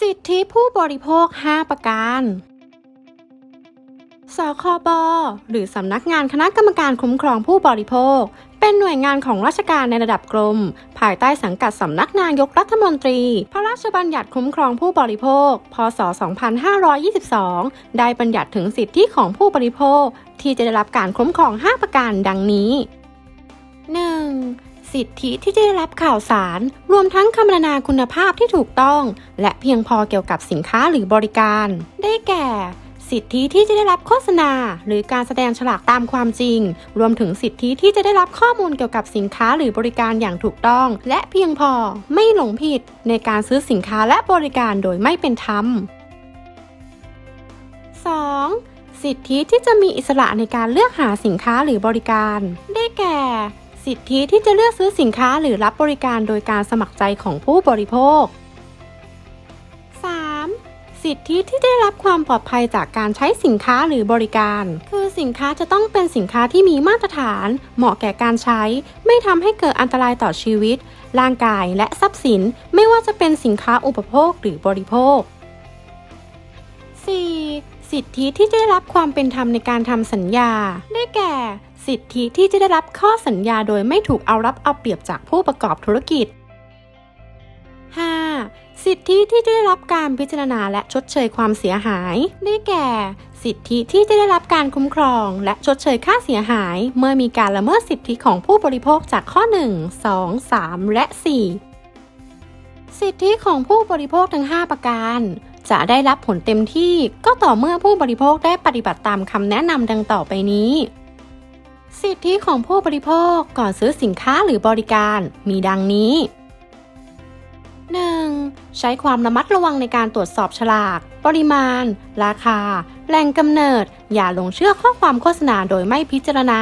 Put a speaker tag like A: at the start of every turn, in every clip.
A: สิทธิผู้บริโภค 5 ประการ สคบ หรือสำนักงานคณะกรรมการคุ้มครองผู้บริโภค เป็นหน่วยงานของราชการในระดับกรม ภายใต้สังกัดสำนักนายกรัฐมนตรี พระราชบัญญัติคุ้มครองผู้บริโภค พศ 2522 ได้บัญญัติถึงสิทธิของผู้บริโภค ที่จะได้รับการคุ้มครอง 5 ประการดังนี้ 1. สิทธิที่จะได้รับข่าวสาร รวมทั้งคำรณนาคุณภาพที่ถูกต้อง และเพียงพอเกี่ยวกับสินค้าหรือบริการ ได้แก่ สิทธิที่จะได้รับโฆษณา หรือการแสดงฉลากตามความจริง รวมถึงสิทธิที่จะได้รับข้อมูลเกี่ยวกับสินค้าหรือบริการอย่างถูกต้อง และเพียงพอไม่หลงผิดในการซื้อสินค้าและบริการโดยไม่เป็นธรรม 2. สิทธิที่จะมีอิสระในการเลือกหาสินค้าหรือบริการ ได้แก่ สิทธิที่จะเลือกซื้อสินค้าหรือรับบริการโดยการสมัครใจของผู้บริโภค 3. สิทธิที่ได้รับความปลอดภัยจากการใช้สินค้าหรือบริการ คือสินค้าจะต้องเป็นสินค้าที่มีมาตรฐาน เหมาะแก่การใช้ ไม่ทำให้เกิดอันตรายต่อชีวิต ร่างกายและทรัพย์สิน ไม่ว่าจะเป็นสินค้าอุปโภคหรือบริโภค 4. สิทธิที่จะได้รับความเป็นธรรมในการทำสัญญา ได้แก่ สิทธิที่จะได้รับข้อสัญญาโดยไม่ถูกเอารัดเอาเปรียบจากผู้ประกอบธุรกิจ 5. สิทธิที่จะได้รับการพิจารณาและชดเชยความเสียหาย ได้แก่ สิทธิที่จะได้รับการคุ้มครอง และชดเชยค่าเสียหาย เมื่อมีการละเมิดสิทธิของผู้บริโภคจากข้อ 1 2 3 และ 4 สิทธิของผู้บริโภคทั้ง 5 ประการ จะได้รับผลเต็มที่ก็ต่อเมื่อผู้บริโภคได้ปฏิบัติตามคำแนะนำดังต่อไปนี้ สิทธิของผู้บริโภคก่อนซื้อสินค้าหรือบริการมีดังนี้ 1. ใช้ความระมัดระวังในการตรวจสอบฉลาก ปริมาณ ราคา แหล่งกำเนิด อย่าหลงเชื่อข้อความโฆษณาโดยไม่พิจารณา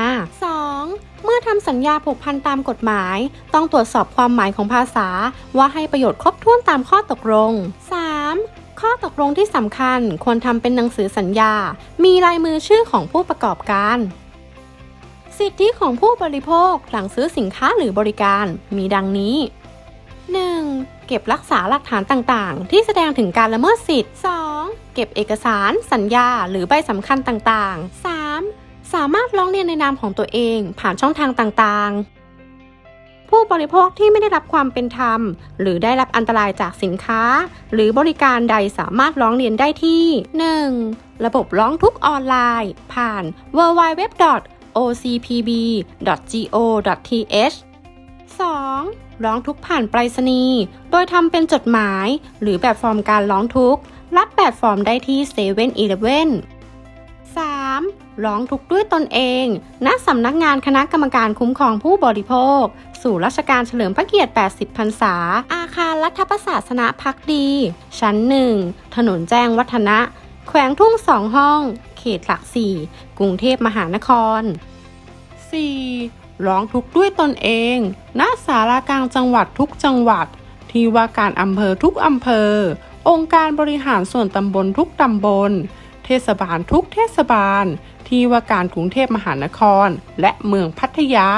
A: 2. เมื่อทำสัญญาผูกพันตามกฎหมาย ต้องตรวจสอบความหมายของภาษา ว่าให้ประโยชน์ครบถ้วนตามข้อตกลง 3. ข้อตกลงที่สำคัญควรทำเป็นหนังสือสัญญา มีลายมือชื่อของผู้ประกอบการ สิทธิของผู้บริโภคหลังซื้อสินค้าหรือบริการ มีดังนี้ 1. เก็บรักษาหลักฐานต่างๆ ที่แสดงถึงการละเมิดสิทธิ์ 2. เก็บเอกสาร สัญญา หรือใบสำคัญต่างๆ 3. สามารถร้องเรียนในนามของตัวเองผ่านช่องทางต่างๆ ผู้บริโภคที่ไม่ได้รับความเป็นธรรม หรือได้รับอันตรายจากสินค้า หรือบริการใดสามารถร้องเรียนได้ที่ 1. ระบบร้องทุกข์ออนไลน์ ผ่าน www.ocpb.go.th 2. ร้องทุกข์ผ่านไปรษณีย์โดยทำเป็นจดหมาย หรือแบบฟอร์มการร้องทุกข์รับแบบฟอร์มได้ที่7 e เ e ่ e อ 3. ร้องทุกข์ด้วยตนเอง ณ สำนักงานคณะกรรมการคุ้มครองผู้บริโภค สู่ราชการเฉลิมพระเกียรติ 80 พรรษา อาคารรัฐประศาสนพักดี ชั้น 1 ถนนแจ้งวัฒนะ แขวงทุ่งสองห้อง เขตหลักสี่ กรุงเทพมหานคร 4. ร้องทุกข์ด้วยตนเอง ณ สารากลางจังหวัดทุกจังหวัด ที่ว่าการอำเภอทุกอำเภอ องค์การบริหารส่วนตำบลทุกตำบล เทศบาลทุกเทศบาล ที่ว่าการกรุงเทพมหานคร และเมืองพัทยา